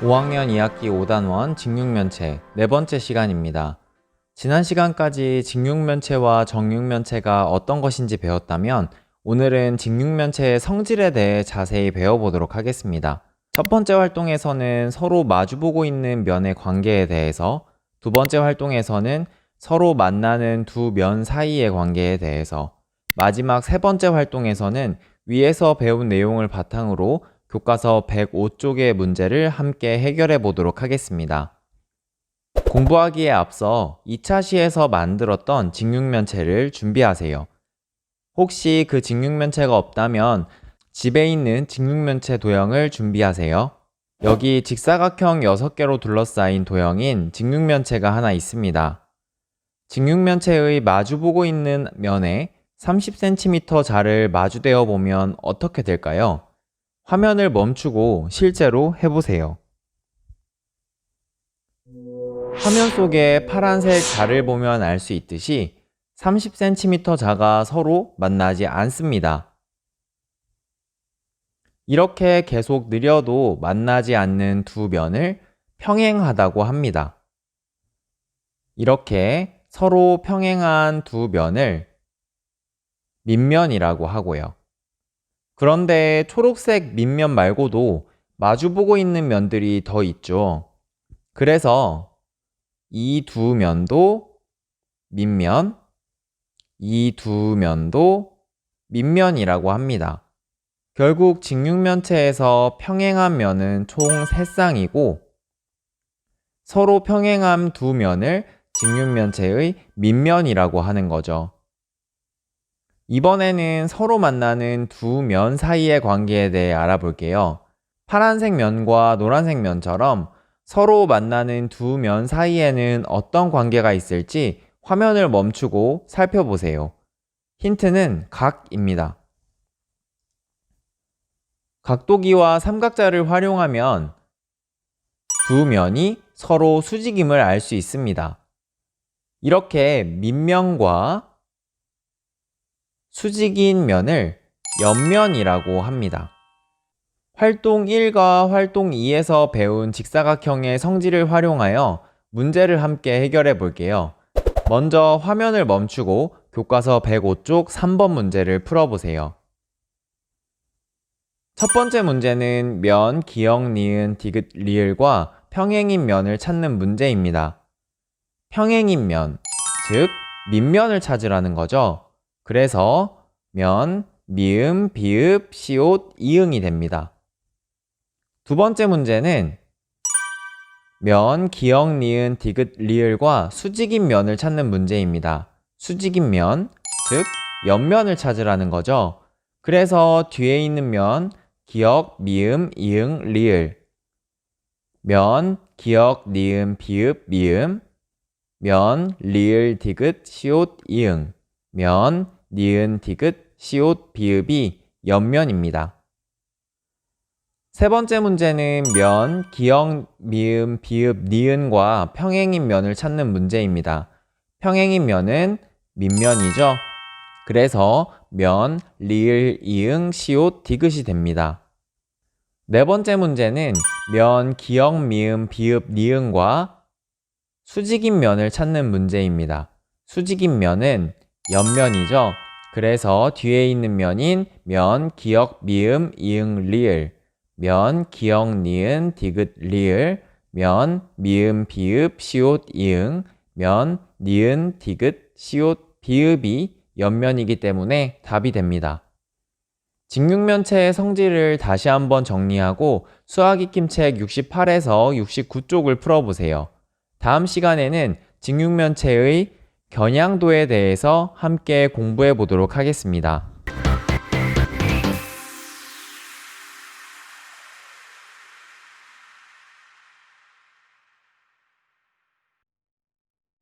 5학년 2학기 5단원 직육면체 네 번째 시간입니다. 지난 시간까지 직육면체와 정육면체가 어떤 것인지 배웠다면 오늘은 직육면체의 성질에 대해 자세히 배워보도록 하겠습니다. 첫 번째 활동에서는 서로 마주보고 있는 면의 관계에 대해서, 두 번째 활동에서는 서로 만나는 두 면 사이의 관계에 대해서, 마지막 세 번째 활동에서는 위에서 배운 내용을 바탕으로 교과서 105쪽의 문제를 함께 해결해 보도록 하겠습니다. 공부하기에 앞서 2차 시에서 만들었던 직육면체를 준비하세요. 혹시 그 직육면체가 없다면 집에 있는 직육면체 도형을 준비하세요. 여기 직사각형 6개로 둘러싸인 도형인 직육면체가 하나 있습니다. 직육면체의 마주보고 있는 면에 30cm 자를 마주대어 보면 어떻게 될까요? 화면을 멈추고 실제로 해보세요. 화면 속에 파란색 자를 보면 알 수 있듯이 30cm 자가 서로 만나지 않습니다. 이렇게 계속 느려도 만나지 않는 두 면을 평행하다고 합니다. 이렇게 서로 평행한 두 면을 밑면이라고 하고요. 그런데 초록색 밑면 말고도 마주보고 있는 면들이 더 있죠. 그래서 이 두 면도 밑면, 이 두 면도 밑면이라고 합니다. 결국 직육면체에서 평행한 면은 총 3쌍이고 서로 평행한 두 면을 직육면체의 밑면이라고 하는 거죠. 이번에는 서로 만나는 두 면 사이의 관계에 대해 알아볼게요. 파란색 면과 노란색 면처럼 서로 만나는 두 면 사이에는 어떤 관계가 있을지 화면을 멈추고 살펴보세요. 힌트는 각입니다. 각도기와 삼각자를 활용하면 두 면이 서로 수직임을 알 수 있습니다. 이렇게 밑면과 수직인 면을 옆면이라고 합니다. 활동 1과 활동 2에서 배운 직사각형의 성질을 활용하여 문제를 함께 해결해 볼게요. 먼저 화면을 멈추고 교과서 105쪽 3번 문제를 풀어보세요. 첫 번째 문제는 면, 기역, 니은, 디귿, 리을과 평행인 면을 찾는 문제입니다. 평행인 면, 즉 밑면을 찾으라는 거죠. 그래서 면, 미음, 비읍, 시옷, 이응이 됩니다. 두 번째 문제는 면, 기역, 니은, 디귿, 리을과 수직인 면을 찾는 문제입니다. 수직인 면, 즉 옆면을 찾으라는 거죠. 그래서 뒤에 있는 면, 기역, 미음, 이응, 리을 면, 기역, 니은, 비읍, 미음 면, 리을, 디귿, 시옷, 이응 면, 니은, 디귿, 시옷, 비읍이 옆면입니다. 세 번째 문제는 면, 기역, 미음, 비읍, 니은과 평행인 면을 찾는 문제입니다. 평행인 면은 밑면이죠. 그래서 면, 리을, 이응, 시옷, 디귿이 됩니다. 네 번째 문제는 면, 기역, 미음, 비읍, 니은과 수직인 면을 찾는 문제입니다. 수직인 면은 옆면이죠. 그래서 뒤에 있는 면인 면, 기역, 미음, 이응, 리을 면, 기역, 니은, 디귿, 리을 면, 미음, 비읍, 시옷, 이응 면, 니은, 디귿, 시옷, 비읍이 옆면이기 때문에 답이 됩니다. 직육면체의 성질을 다시 한번 정리하고 수학 익힘책 68에서 69쪽을 풀어보세요. 다음 시간에는 직육면체의 겨냥도에 대해서 함께 공부해 보도록 하겠습니다.